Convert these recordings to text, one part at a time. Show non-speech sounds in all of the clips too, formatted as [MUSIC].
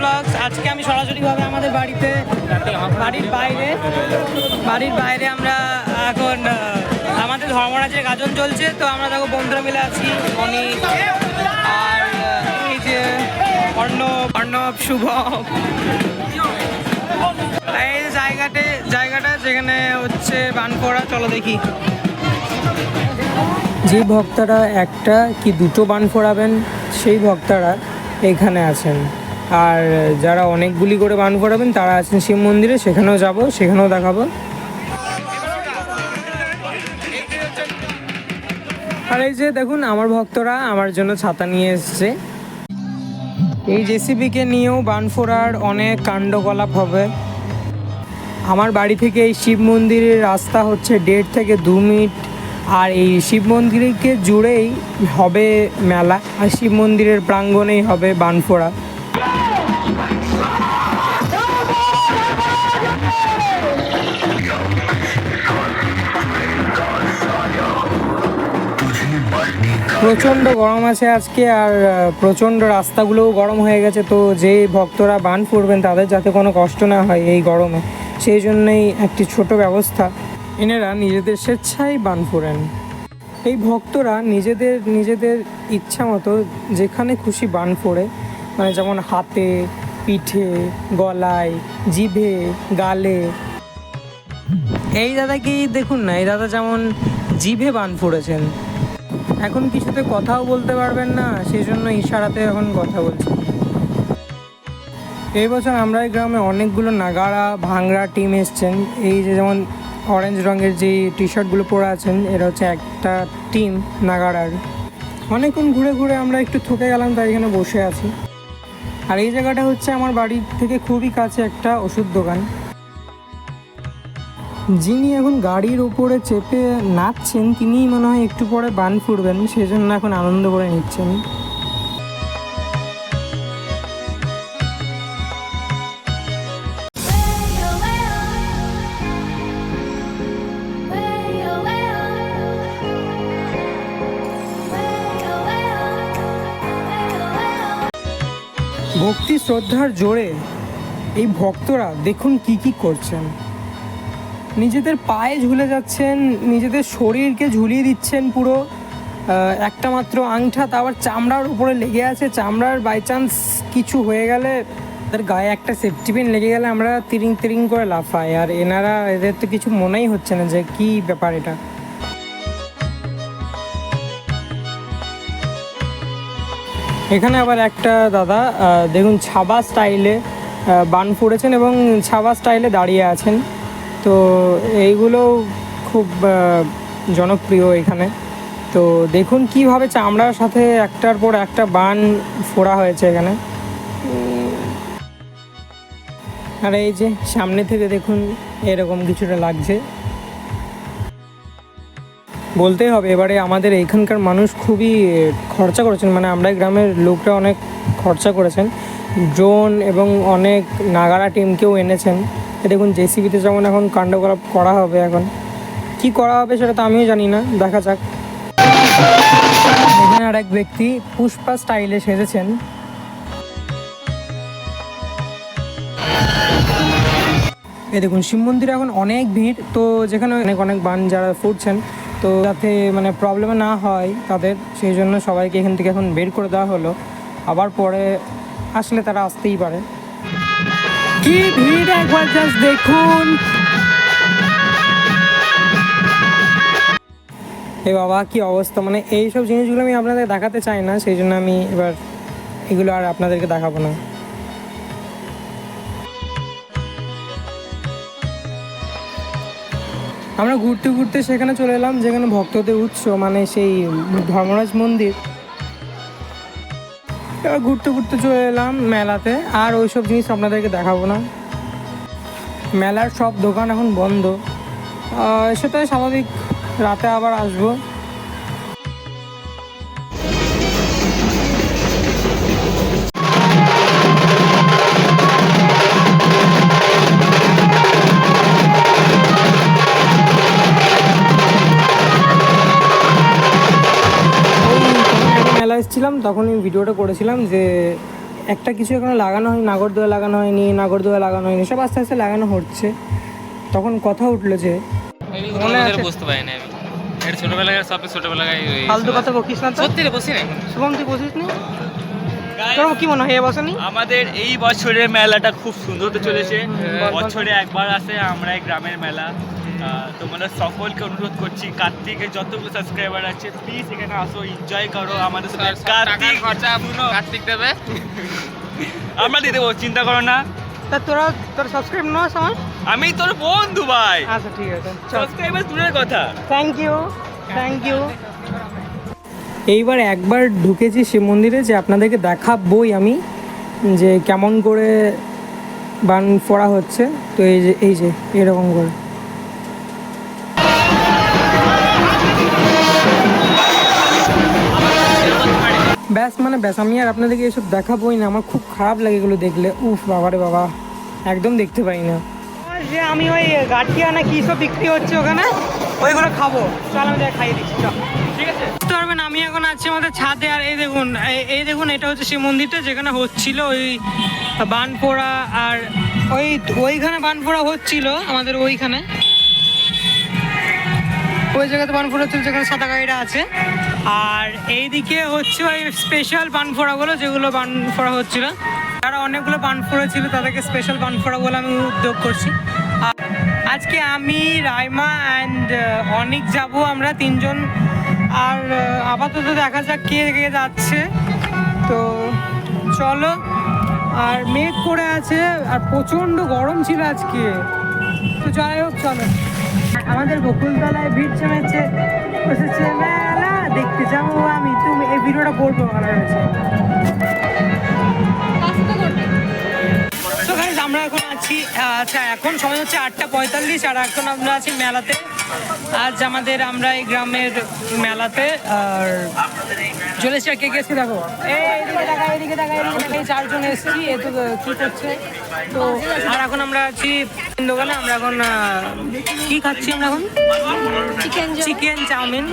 Blogs আজকে আমি সরাসরিভাবে আমাদের বাড়িতে, বাড়ির বাইরে বাড়ির বাইরে আমরা এখন আমাদের ধর্মরাজের গাজন চলছে। তো আমরা দেখো বন্ধুরা মিলে আছি অনেক আর এই যে অর্ণব অর্ণব, শুভম। এই যে জায়গাতে জায়গাটা যেখানে হচ্ছে বানপোড়া চলো দেখি। যে ভক্তরা একটা কি দুটো বান ফোড়াবেন সেই ভক্তরা এখানে আছেন। আর যারা অনেকগুলি করে বান ফোড়াবেন তারা আছেন শিব মন্দিরে, সেখানেও যাব, সেখানেও দেখাবো। আর এই যে দেখুন, আমার ভক্তরা আমার জন্য ছাতা নিয়ে এসছে। এই জেসিবিকে নিয়েও বান ফোড়ার অনেক কাণ্ডকলাপ হবে। আমার বাড়ি থেকে এই শিব মন্দিরের রাস্তা হচ্ছে দেড় থেকে দু মিনিট, আর এই শিব মন্দিরকে জুড়েই হবে মেলা, আর শিব মন্দিরের প্রাঙ্গণেই হবে বানফোড়া প্রচণ্ড গরম আছে আজকে আর প্রচণ্ড রাস্তাগুলোও গরম হয়ে গেছে, তো যে ভক্তরা বান ফুরবেন তাদের যাতে কোনো কষ্ট না হয় এই গরমে। সেই জন্যই একটি ছোট ব্যবস্থা। এনারা নিজেদের স্বেচ্ছায় বান ফুরেন। এই ভক্তরা নিজেদের নিজেদের ইচ্ছা মতো যেখানে খুশি বান ফোড়ে। মানে যেমন হাতে পিঠে, গলায়, জিভে, গালে। এই দাদাকেই দেখুন না, এই দাদা যেমন জিভে বান ফুড়েছেন। এখন কিছুতে কথাও বলতে পারবেন না সেই জন্য ইশারাতে এখন কথা বলছেন। এই বছর আমরা এই গ্রামে অনেকগুলো নাগাড়া ভাংড়া টিম এসছেন। এই যে যেমন অরেঞ্জ রঙের যে টি শার্টগুলো পরে আছেন এটা হচ্ছে একটা টিম নাগাড়ার। অনেকক্ষণ ঘুরে ঘুরে আমরা একটু থকে গেলাম, তাই এখানে বসে আছি। আর এই জায়গাটা হচ্ছে আমার বাড়ির থেকে খুবই কাছে একটা ওষুধ দোকান। যিনি এখন গাড়ির ওপরে চেপে নাচছেন, তিনিই মনে হয় একটু পরে বান ফুরবেন সেজন্য এখন আনন্দ করে নিচ্ছেন। ভক্তি শ্রদ্ধার জোরে এই ভক্তরা দেখুন কি কি করছেন। নিজেদের পায়ে ঝুলে যাচ্ছেন, নিজেদের শরীরকে ঝুলিয়ে দিচ্ছেন পুরো। একটা মাত্র আংঠা, তা আবার চামড়ার উপরে লেগে আছে। চামড়ার বাই চান্স কিছু হয়ে গেলে তাদের গায়ে একটা সেফটি পিন লেগে গেলে আমরা তিরিং তিরিং করে লাফাই। আর এনারা, এদের তো কিছু মনেই হচ্ছে না যে কি ব্যাপার এটা। এখানে আবার একটা দাদা দেখুন ছাবা স্টাইলে বান ফুড়েছেন এবং ছাবা স্টাইলে দাঁড়িয়ে আছেন। তো এইগুলো খুব জনপ্রিয় এখানে। তো দেখুন কীভাবে চামড়ার সাথে একটার পর একটা বান ফোড়া হয়েছে এখানে। আর এই যে সামনে থেকে দেখুন, এরকম কিছুটা লাগছে। বলতেই হবে, এবারে আমাদের এইখানকার মানুষ খুবই খরচা করেছেন। মানে আমরা গ্রামের লোকরা অনেক খরচা করেছেন। ড্রোন এবং অনেক নাগারা টিমকেও এনেছেন। দেখুন, জেসিবিতে যেমন এখন কাণ্ডকলাপ করা হবে এখন। কি করা হবে সেটা তো আমিও জানি না, দেখা যাক। এখানে আর এক ব্যক্তি পুষ্পা স্টাইলে সেজেছেন। এ দেখুন, শিব মন্দিরে এখন অনেক ভিড়। তো যেখানে অনেক অনেক বান যারা ফুটছেন তো যাতে মানে প্রবলেমে না হয় তাদের, সেই জন্য সবাইকে এখান থেকে এখন বের করে দেওয়া হলো। আবার পরে আসলে তারা আসতেই পারে। কি ভিড় একবার জাস্ট দেখুন। এ বাবা, কি অবস্থা? মানে এইসব জিনিসগুলো আমি আপনাদের দেখাতে চাই না, সেই জন্য আমি এবার এগুলো আর আপনাদেরকে দেখাবো না। আমরা ঘুরতে ঘুরতে সেখানে চলে এলাম, যেখানে ভক্তদের উৎস মানে সেই ধর্মরাজ মন্দির। এবার ঘুরতে ঘুরতে চলে এলাম মেলাতে, আর ওইসব জিনিস আপনাদেরকে দেখাবো না। মেলার সব দোকান এখন বন্ধ। সেটাই স্বাভাবিক, রাতে আবার আসব। ওই কোনো একটা মেলা এসেছিলাম তখন আমি ভিডিওটা করেছিলাম যে একটা কিছু এখানে লাগানো হয় নাগরদোয়া লাগানো হয়নি নাগরদোয়া লাগানো হয়নি সব আস্তে আস্তে লাগানো হচ্ছে। তখন কথা উঠল যে মনে আছে? বুঝতে পারি না ছোটবেলায় সব ছোটবেলায় ফালতু কথা বকিস না সত্যি রে বসি না শুভমতি শুভম তুই বসিস নি তোর কি মনে হয় এ আমাদের এই বছরের মেলাটা খুব সুন্দর হতে চলেছে। বছরে একবার আসে আমরা এই গ্রামের মেলা। আহ, তোমাদের সকলকে অনুরোধ করছি কার্তিকের যতগুলো সাবস্ক্রাইবার আছে প্লিজ এখানে আসো এনজয় করো আমাদের সাথে। কার্তিক খরচা পুরো কার্তিক দেবে? আমরা দিয়ে দেবো চিন্তা করো না। তা তোরা তোর সাবস্ক্রাইব নস আমার আমি তোর বন্ধু ভাই। আচ্ছা ঠিক আছে। সাবস্ক্রাইবার দূরের কথা। থ্যাংক ইউ থ্যাংক ইউ এইবার একবার ঢুকেছি শিব মন্দিরে যে আপনাদেরকে দেখাবই আমি, যে কেমন করে বান ফোড়া হচ্ছে। তো এই যে এই যে, এরকম করে। ব্যাস মানে ব্যাস, আমি আর আপনাদেরকে এসব দেখাবোই না। আমার খুব খারাপ লাগে এগুলো দেখলে। উফ, বাবারে বাবা, একদম দেখতে পাই না। যে আমি ওই গাঠিয়া না সব বিক্রি হচ্ছে ওখানে, ওইগুলো খাব। চল, আমি খাইয়ে দিচ্ছি ঠিক আছে? পারবেন, আমি এখন আছি আমাদের ছাদে। আর এই দেখুন, এই- দেখুন, এটা হচ্ছে সেই মন্দিরটা, যেখানে হচ্ছিল ওই বানপোড়া আর ওই ওইখানে বানপোড়া হচ্ছিল, আমাদের ওইখানে। ওই জায়গাতে বানফোড়া হচ্ছিল, যেখানে সাদা গাড়িটা আছে। আর এইদিকে হচ্ছে ওই স্পেশাল বানফোড়াগুলো যেগুলো বানফোড়া হচ্ছিল। যারা অনেকগুলো বানফোড়া ছিল, তাদেরকে স্পেশাল বানফোড়া বলে আমি উদ্যোগ করছি। আজকে আমি, রাইমা অ্যান্ড অনিক যাব আমরা তিনজন। আর আপাতত দেখা যাক কে কে যাচ্ছে। তো চলো আর মেঘ করে আছে আর প্রচণ্ড গরম ছিল আজকে। তো যাই হোক চলো। আমাদের বকুলতলায় ভিড় জমেছে। বসেছে মেলা দেখতে যাব আমি। তুমি এই ভিডিওটা করব তো guys, আমরা এখন আছি আচ্ছা এখন সময় হচ্ছে আটটা পঁয়তাল্লিশ আর এখন আমরা আছি মেলাতে। আজ আমাদের আমরা এই গ্রামের মেলাতে আর এসছি কে কে এসছি দেখো? এই এদিকে দেখা এদিকে দেখা এদিকে দেখা চারজন এসছি এ তো কি করছে? তো আর এখন আমরা আছি দোকানে আমরা এখন কি খাচ্ছি আমরা এখন? চিকেন চিকেন চাউমিন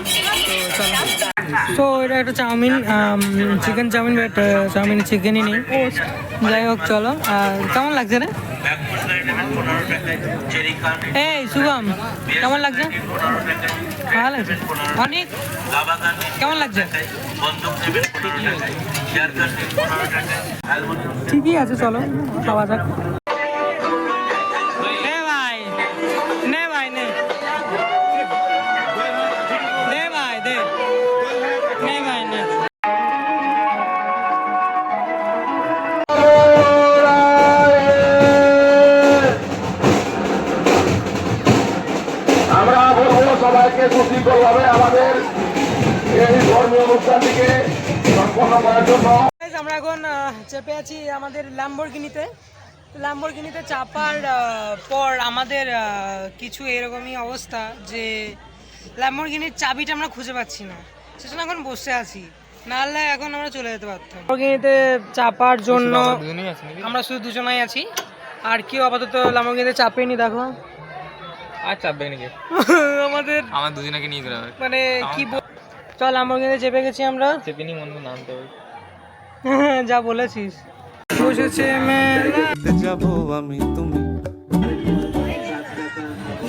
তো চলো। তো এটা একটা chowmein chicken chowmein but chowmein চিকেনই নেই। যাই হোক, চলো। কেমন লাগছে রে? এই, শুভম, কেমন লাগছে? ভালো লাগছে। অনেক, কেমন লাগছে? ঠিকই আছে, চলো, খাওয়া যাক। আমরা এখন চেপে আছি আমাদের ল্যাম্বরগিনিতে ল্যাম্বরগিনিতে চাপার পর আমাদের কিছু এরকমই অবস্থা যে ল্যাম্বরগিনির চাবিটা আমরা খুঁজে পাচ্ছি না। সেজন্য এখন বসে আছি। নাহলে এখন আমরা চলে যেতে পারতাম ল্যাম্বরগিনিতে চাপার জন্য আমরা শুধু দুজনাই আছি। আর কেউ আপাতত ল্যাম্বরগিনিতে চাপেনি দেখো। আর চাপবে নাকি? [LAUGHS] আমাদের আমার দুজনকে নিয়ে ঘুরে মানে কি চল ল্যাম্বরগিনিতে চেপে গেছি আমরা। চেপিনি মনে নামতে হবে। [LAUGHS] যা বলেছিস। বসেছে মেলা যাব আমি তুমি।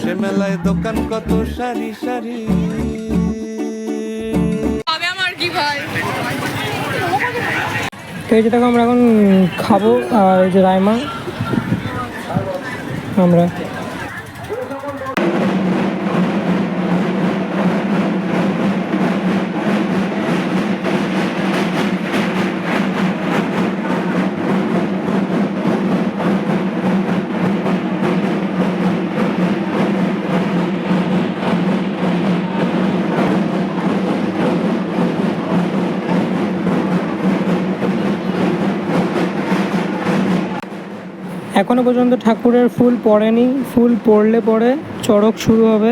সে মেলায় দোকান কত সারি সারি। তো এই যে দেখো আমরা এখন খাব আর এই যে রায়মা আমরা এখনও পর্যন্ত ঠাকুরের ফুল পড়েনি, ফুল পড়লে পরে চড়ক শুরু হবে।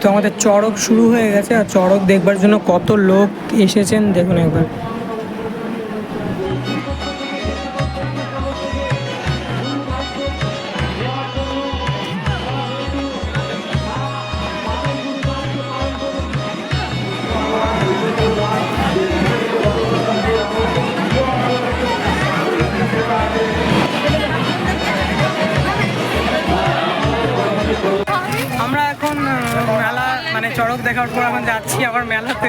তো আমাদের চড়ক শুরু হয়ে গেছে, আর চড়ক দেখবার জন্য কত লোক এসেছেন, দেখুন একবার। চড়ক দেখার পর এখন যাচ্ছি আবার মেলাতে।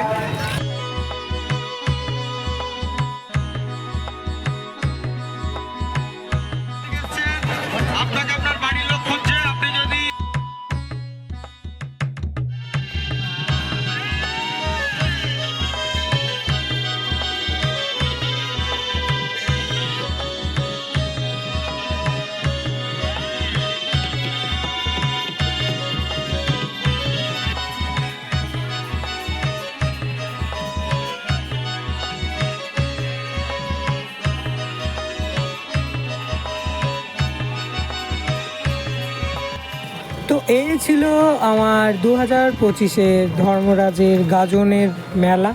এই ছিল আমার দু হাজার পঁচিশের ধর্মরাজের গাজনের মেলা।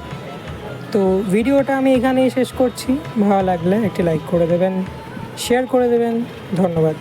তো ভিডিওটা আমি এখানেই শেষ করছি। ভালো লাগলে একটি লাইক করে দেবেন শেয়ার করে দেবেন। ধন্যবাদ।